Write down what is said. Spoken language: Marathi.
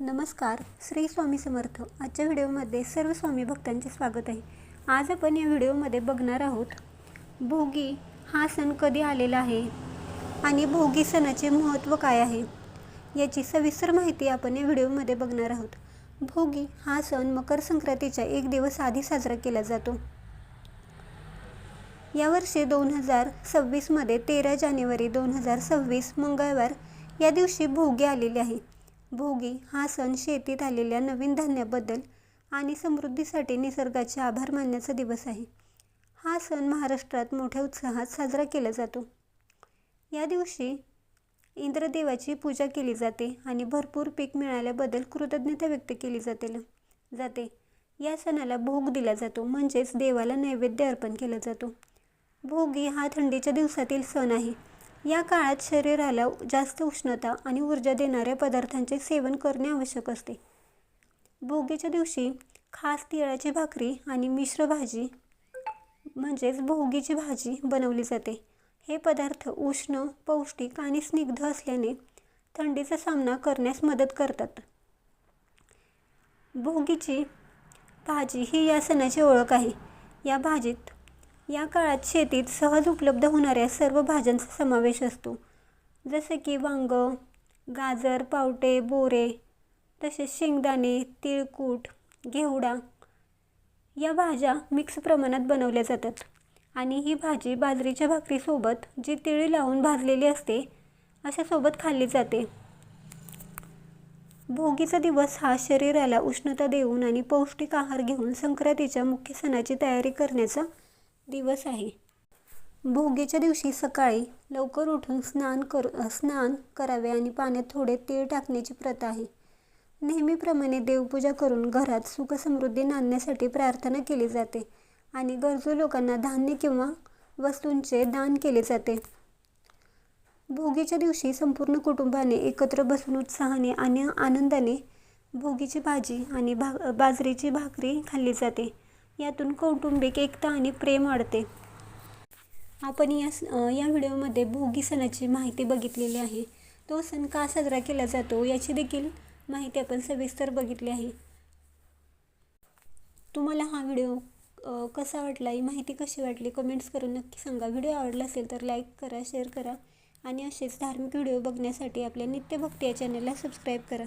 नमस्कार श्री स्वामी समर्थ. आजच्या व्हिडिओमध्ये सर्व स्वामी भक्तांचे स्वागत आहे. आज आपण या व्हिडिओमध्ये बघणार आहोत भोगी हा सण कधी आलेला आहे आणि भोगी सणाचे महत्त्व काय आहे याची सविस्तर माहिती आपण या व्हिडिओमध्ये बघणार आहोत. भोगी हा सण मकर संक्रांतीच्या एक दिवस आधी साजरा केला जातो. यावर्षी दोन हजार सव्वीसमध्ये तेरा जानेवारी दोन हजार सव्वीस मंगळवार या दिवशी भोगी आलेले आहे. भोगी हा सण शेतीत आलेल्या नवीन धान्याबद्दल आणि समृद्धीसाठी निसर्गाचे आभार मानण्याचा दिवस आहे. हा सण महाराष्ट्रात मोठ्या उत्साहात साजरा केला जातो. या दिवशी इंद्रदेवाची पूजा केली जाते आणि भरपूर पीक मिळाल्याबद्दल कृतज्ञता व्यक्त केली जाते. जाते. या सणाला भोग दिला जातो म्हणजेच देवाला नैवेद्य अर्पण केला जातो. भोगी हा थंडीच्या दिवसातील सण आहे. या काळात शरीराला जास्त उष्णता आणि ऊर्जा देणाऱ्या पदार्थांचे सेवन करणे आवश्यक असते. भोगीच्या दिवशी खास तिळाची भाकरी आणि मिश्र भाजी म्हणजेच भोगीची भाजी बनवली जाते. हे पदार्थ उष्ण पौष्टिक आणि स्निग्ध असल्याने थंडीचा सामना करण्यास मदत करतात. भोगीची भाजी ही या सणाची ओळख आहे. या भाजीत या काळात शेतीत सहज उपलब्ध होणाऱ्या सर्व भाज्यांचा समावेश असतो. जसे की वांग गाजर पावटे बोरे तसेच शेंगदाणे तिळकूट घेवडा या भाज्या मिक्स प्रमाणात बनवल्या जातात. आणि ही भाजी बाजरीच्या भाकरीसोबत जी तिळी लावून भाजलेली असते अशासोबत खाल्ली जाते. भोगीचा दिवस हा शरीराला उष्णता देऊन आणि पौष्टिक आहार घेऊन संक्रांतीच्या मुख्य सणाची तयारी करण्याचा दिवस आहे. भोगीच्या दिवशी सकाळी लवकर उठून स्नान कर स्नान करावे आणि पाण्यात थोडे तीळ टाकण्याची प्रथा आहे. नेहमीप्रमाणे देवपूजा करून घरात सुखसमृद्धी नांदण्यासाठी प्रार्थना केली जाते आणि गरजू लोकांना धान्य किंवा वस्तूंचे दान केले जाते. भोगीच्या दिवशी संपूर्ण कुटुंबाने एकत्र बसून उत्साहाने आणि आनंदाने भोगीची भाजी आणि भा बाजरीची भाकरी खाल्ली जाते. यातून कौटुंबिक एकता आणि प्रेम वाढते. आपण या या व्हिडिओमध्ये भोगी सणाची माहिती बघितलेली आहे. तो सण का साजरा केला जातो याची देखील माहिती आपण सविस्तर बघितली आहे. तुम्हाला हा व्हिडिओ कसा वाटला? ही माहिती कशी वाटली? कमेंट्स करून नक्की सांगा. व्हिडिओ आवडला असेल तर लाईक करा शेअर करा आणि असेच धार्मिक व्हिडिओ बघण्यासाठी आपल्या नित्यभक्ती या चॅनलला सबस्क्राईब करा.